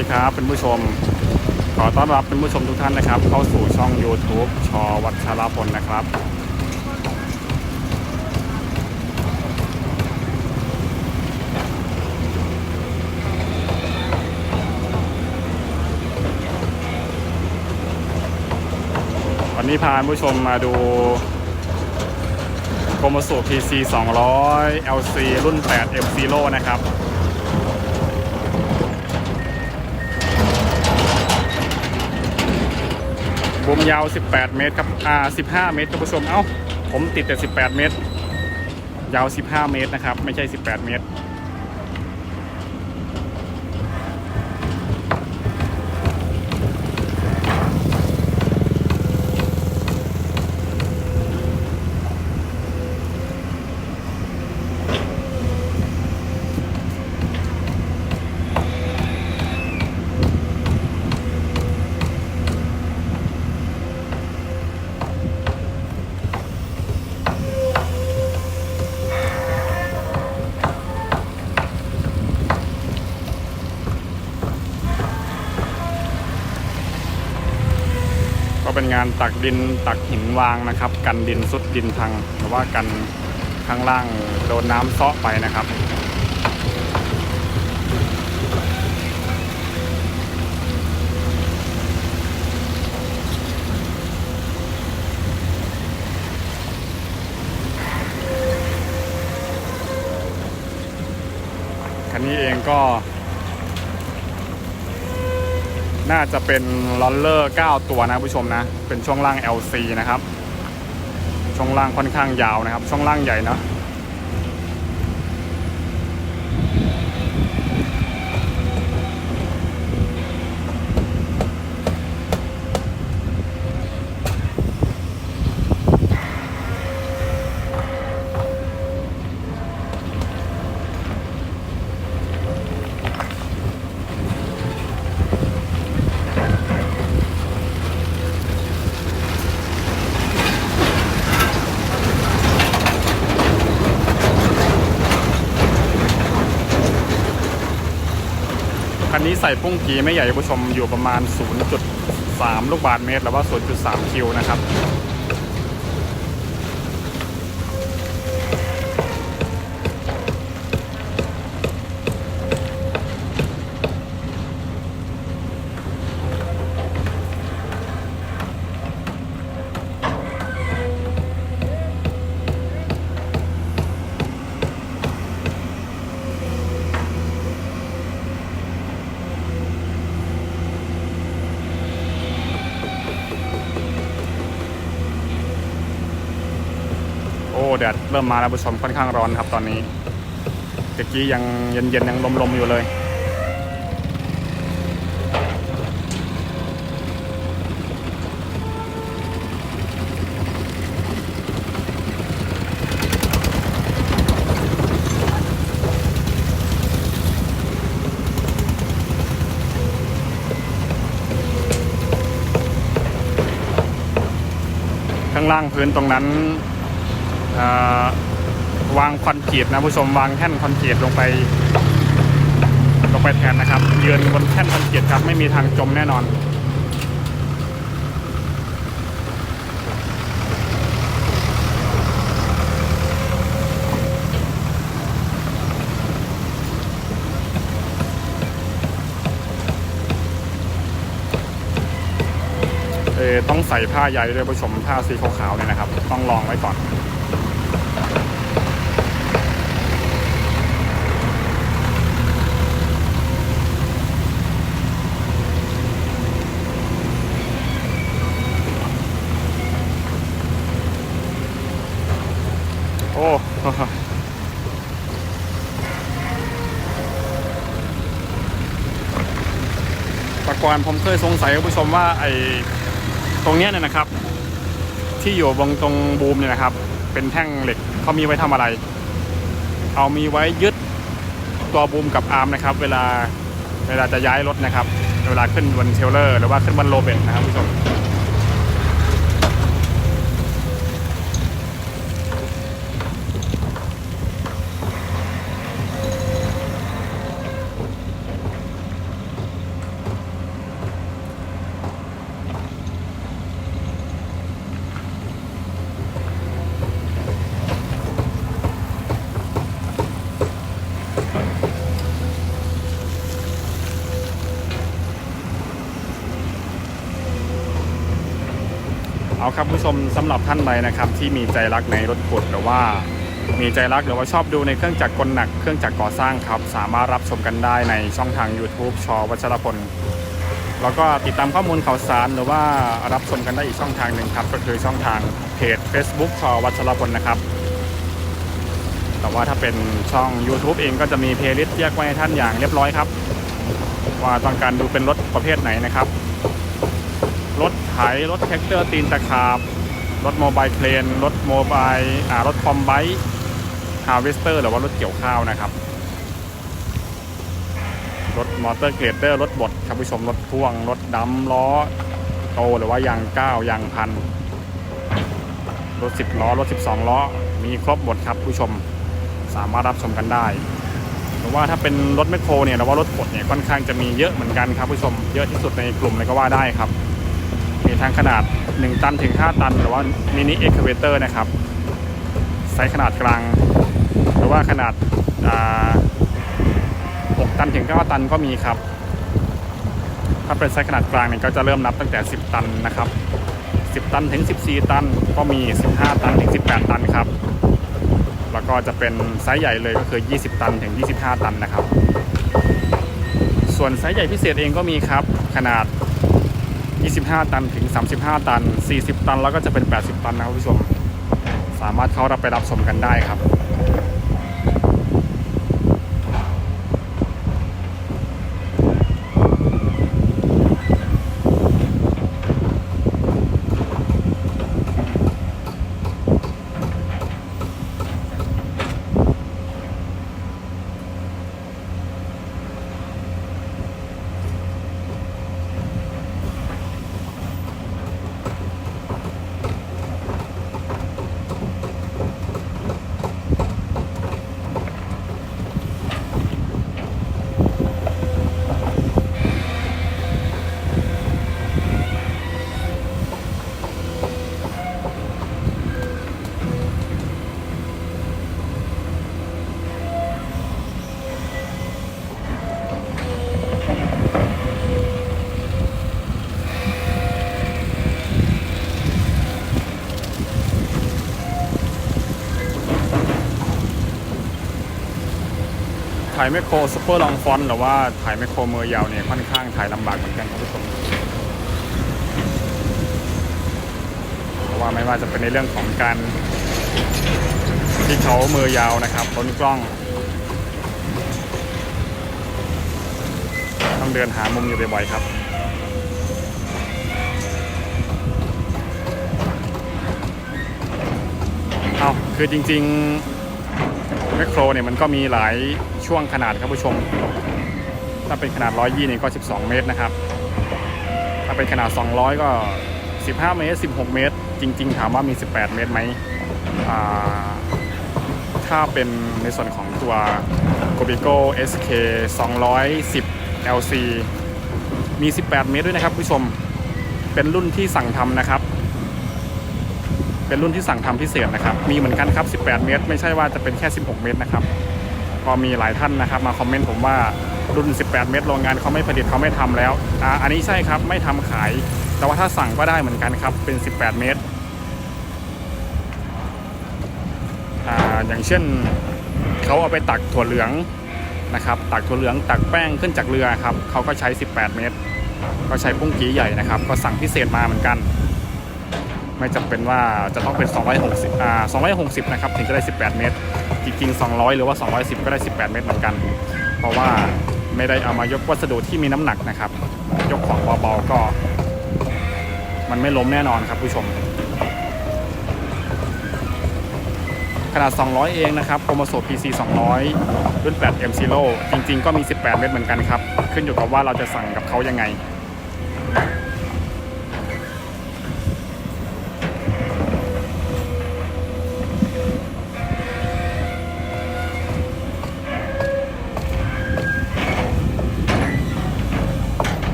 ดีครับเป็นผู้ชม ขอต้อนรับเป็นผู้ชมทุกท่านนะครับ เข้าสู่ช่อง YouTube ชอวัชรพลนะครับ วันนี้พาผู้ชมมาดูโกโมสุ PC 200 LC รุ่น 8 F Zero นะครับ ผมยาว 18 เมตรครับอ่า15 เมตรครับผู้ชม เอ้า ผมติดแต่ 18 เมตร ยาว 15 เมตรนะครับ ไม่ใช่ 18 เมตร เป็นงานตักดินตักหินวางนะครับ กันดินซุดดินพังหรือว่ากันข้างล่างโดนน้ำเซาะไปนะครับคันนี้เองก็ น่าจะเป็นลอลเลอร์ 9 ตัวนะผู้ชมนะ เป็นช่วงล่าง LC นะครับ ช่วงล่างค่อนข้างยาวนะครับ ช่วงล่างใหญ่เนาะ ใส่ปุ้งกีไม่ใหญ่ผู้ชมอยู่ประมาณ 0.3 ลูกบาศก์เมตร หรือว่า 0.3 คิวนะครับ แดดเริ่มมาแล้วผู้ชมค่อนข้างร้อนครับตอนนี้ตะกี้ยังเย็นๆยังลมๆอยู่เลยข้างล่างพื้นตรงนั้น วางคอนกรีตนะผู้ชมวางแท่นคอนกรีตลงไป ลงไปแทนนะครับยืนบนแท่นคอนกรีตครับไม่มีทางจมแน่นอนเอต้องใส่ผ้าใยด้วยผู้ชมผ้าสีขาวๆเนี่ยนะครับ ต้องลองไว้ก่อน โอ้ แต่ก่อนผมเคยสงสัยคุณผู้ชมว่าไอ้ตรงเนี้ยเนี่ยนะครับ ที่อยู่บงตรงบูมเนี่ยนะครับ เป็นแท่งเหล็กเขามีไว้ทำอะไร เอามีไว้ยึดตัวบูมกับอาร์มนะครับ เวลาเวลาจะย้ายรถนะครับ เวลาขึ้นบนเทรลเลอร์ หรือว่าขึ้นบนโรเบนนะครับผู้ชม ครับผู้ชมสำหรับท่านใดนะครับ ที่มีใจรักในรถขุดหรือว่า มีใจรักหรือว่าชอบดูในเครื่องจักรกลหนักเครื่องจักรก่อสร้างครับ สามารถรับชมกันได้ในช่องทาง YouTube ชอวัชรพลแล้วก็ติดตามข้อมูลข่าวสารหรือว่ารับชมกันได้อีกช่องทางหนึ่งครับ ก็คือช่องทางเพจ Facebook ชอวัชรพลนะครับ แต่ว่าถ้าเป็นช่อง YouTube เองก็จะมีเพลย์ลิสต์แยกไว้ให้ท่านอย่างเรียบร้อยครับ ว่าต้องการดูเป็นรถประเภทไหนนะครับ รถไถรถแท็กเตอร์ตีนตะขาบ รถโมบายเครนรถโมบายอ่ารถคอมไบค์ฮาร์เวสเตอร์หรือว่ารถเกี่ยวข้าวนะครับ รถมอเตอร์เกรดเดอร์ รถบดครับผู้ชมรถพ่วง รถดำล้อโตหรือว่ายางก้าวยางพัน รถ 10 ล้อ รถ 12 ล้อ มีครบหมดครับผู้ชมสามารถรับชมกันได้หรือว่าถ้าเป็นรถแมคโครเนี่ยหรือว่ารถบดเนี่ยค่อนข้างจะมีเยอะเหมือนกันครับผู้ชมเยอะที่สุดในกลุ่มเลยก็ว่าได้ครับ ทั้งขนาด 1 ตันถึง 5 ตัน หรือว่ามินิเอ็ก a เวเตอร์นะครับ ไซส์ขนาดกลาง หรือว่าขนาดา6ตันถึง 9 ตันก็มีครับ ถ้าเป็นไซส์ขนาดกลางเนี่ยก็จะเริ่มนับตั้งแต่ 10 ตันนะครับ 10 ตันถึง 14 ตันก็มี 15 ตันถึง 18 ตันครับ แล้วก็จะเป็นไซส์ใหญ่เลยก็คือ 20 ตันถึง 25 ตันนะครับ ส่วนไซส์ใหญ่พิเศษเองก็มีครับขนาด 25 ตันถึง 35 ตัน 40 ตันแล้วก็จะเป็น 80 ตันนะครับผู้ชม สามารถเข้ารับไปรับชมกันได้ครับ ถ่ายแมคโครซูเปอร์ลองฟอนหรือว่าถ่ายแมคโครมือยาวเนี่ยค่อนข้างถ่ายลำบากเหมือนกันครับผู้ชมเพราะว่าไม่ว่าจะเป็นในเรื่องของการที่เขามือยาวนะครับต้นกล้อง ต้องเดินหามุมอยู่บ่อยๆครับเอาคือจริง ๆ แมคโครเนี่ยมันก็มีหลายช่วงขนาดครับผู้ชม ถ้าเป็นขนาด 120เนี่ยก็ 12 เมตรนะครับ ถ้าเป็นขนาด 200 ก็ 15 เมตร 16 เมตร จริง ๆ ถามว่ามี 18 เมตรไหมอ่าถ้าเป็นในส่วนของตัว g o b i g o SK 210 LC มี 18 เมตรด้วยนะครับผู้ชม เป็นรุ่นที่สั่งทำนะครับ เป็นรุ่นที่สั่งทำพิเศษนะครับ มีเหมือนกันครับ 18 เมตร ไม่ใช่ว่าจะเป็นแค่ 16 เมตรนะครับ ก็มีหลายท่านนะครับมาคอมเมนต์ผมว่ารุ่น 18 เมตรโรงงานเขาไม่ผลิตเขาไม่ทำแล้วอ่าอันนี้ใช่ครับไม่ทำขาย แต่ว่าถ้าสั่งก็ได้เหมือนกันครับ เป็น 18 เมตรอ่าอย่างเช่นเขาเอาไปตักถั่วเหลืองนะครับ ตักถั่วเหลืองตักแป้งขึ้นจากเรือครับเขาก็ใช้ 18 เมตร ก็ใช้ปุ้งกีใหญ่นะครับ ก็สั่งพิเศษมาเหมือนกัน ไม่จำเป็นว่าจะต้องเป็น 260อ่า260 นะครับ ถึงจะได้ 18 เมตร จริง ๆ 200 หรือว่า 210 ก็ได้ 18 เมตรเหมือนกัน เพราะว่าไม่ได้เอามายกวัสดุที่มีน้ำหนักนะครับ ยกของเบาๆก็ มันไม่ล้มแน่นอนครับผู้ชม ขนาด 200 เองนะครับโ o โมโซ PC 200 รุ่น8 M Zero จริง ๆ ก็มี 18 เมตรเหมือนกันครับ ขึ้นอยู่กับว่าเราจะสั่งกับเขายังไง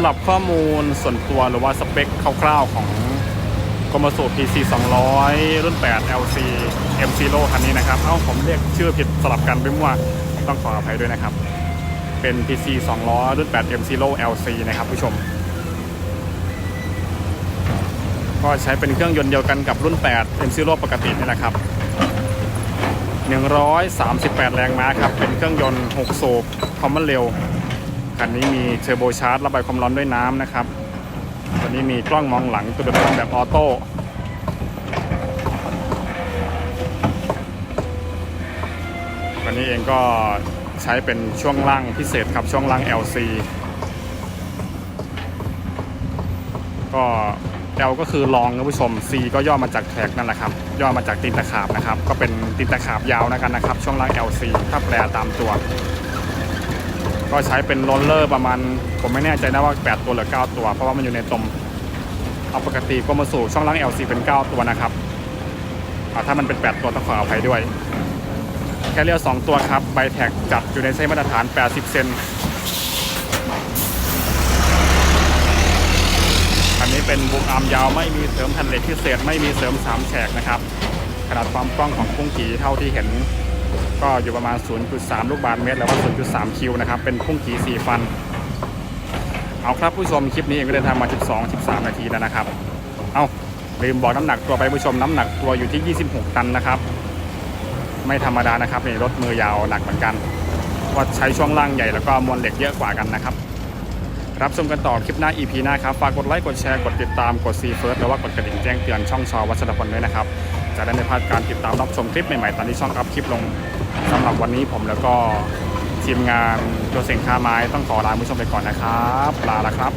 ำหรับข้อมูลส่วนตัวหรือว่าสเปคคร่าวๆของกมสู PC 200 รุ่น 8 LC M Zero คันนี้นะครับ เอ้าผมเรียกชื่อผิดสลับกันไปมั่วต้องขออภัยด้วยนะครับ เป็น PC 200 รุ่น 8 M Zero LC นะครับผู้ชม ก็ใช้เป็นเครื่องยนต์เดียวกันกับรุ่น 8 M Zero ปกตินี่แหละครับ 138 แรงม้าครับ เป็นเครื่องยนต์ 6 สูบคอมมอนเร็ว คันนี้มีเทอร์โบชาร์จระบายความร้อนด้วยน้ำนะครับตัวนี้มีกล้องมองหลังตัวแบบแบบออโต้คันนี้เองก็ใช้เป็นช่วงล่างพิเศษครับช่วงล่าง LC ก็ L ก็คือลองนะผู้ชม C ก็ย่อมาจากแท็กนั่นแหละครับ ย่อมาจากตีนตะขาบนะครับ ก็เป็นตีนตะขาบยาวนะกันนะครับ ช่วงล่าง LC ถ้าแปลตามตัว ก็ใช้เป็นโรลเลอร์ประมาณ ผมไม่แน่ใจนะว่า 8 ตัวหรือ 9 ตัว เพราะว่ามันอยู่ในตมเอาปกติก็มาสู่ช่องล่าง LC เป็น 9 ตัวนะครับถ้ามันเป็น 8 ตัวต้องขออภัยด้วย แคเรียร์2ตัวครับไบแท็กจัดอยู่ในไส้มาตรฐาน 80 เซนอันนี้เป็นบุกอาร์มยาวไม่มีเสริมแผ่นเหล็กพิเศษไม่มีเสริม3แฉกนะครับ ขนาดความกว้างของพุ่งกีเท่าที่เห็น ก็อยู่ประมาณ 0.3 ลูกบาศก์เมตรหรือว่า 0.3 คิวนะครับ เป็นพุ่งกี4ฟัน เอาครับผู้ชมคลิปนี้เองก็เดินทางมา 12 13 นาทีแล้วนะครับ เอาลืมบอกน้ำหนักตัวไปผู้ชมน้ำหนักตัวอยู่ที่ 26 ตันนะครับ ไม่ธรรมดานะครับในรถมือยาวหนักเหมือนกันว่าใช้ช่วงล่างใหญ่แล้วก็มวลเหล็กเยอะกว่ากันนะครับ รับชมกันต่อคลิปหน้า EP หน้าครับ ฝากกดไลค์ กดแชร์ กดติดตาม กดซีเฟิร์สหรือว่ากดกระดิ่งแจ้งเตือนช่องชอวัชรพลด้วยนะครับ จะได้ไม่พลาดการติดตามรับชมคลิปใหม่ๆ ตอนที่ช่องอัพคลิปลงสำหรับวันนี้ผมแล้วก็ทีมงานตัวเสียงคาไม้ต้องขอลาผู้ชมไปก่อนนะครับ ลาละครับ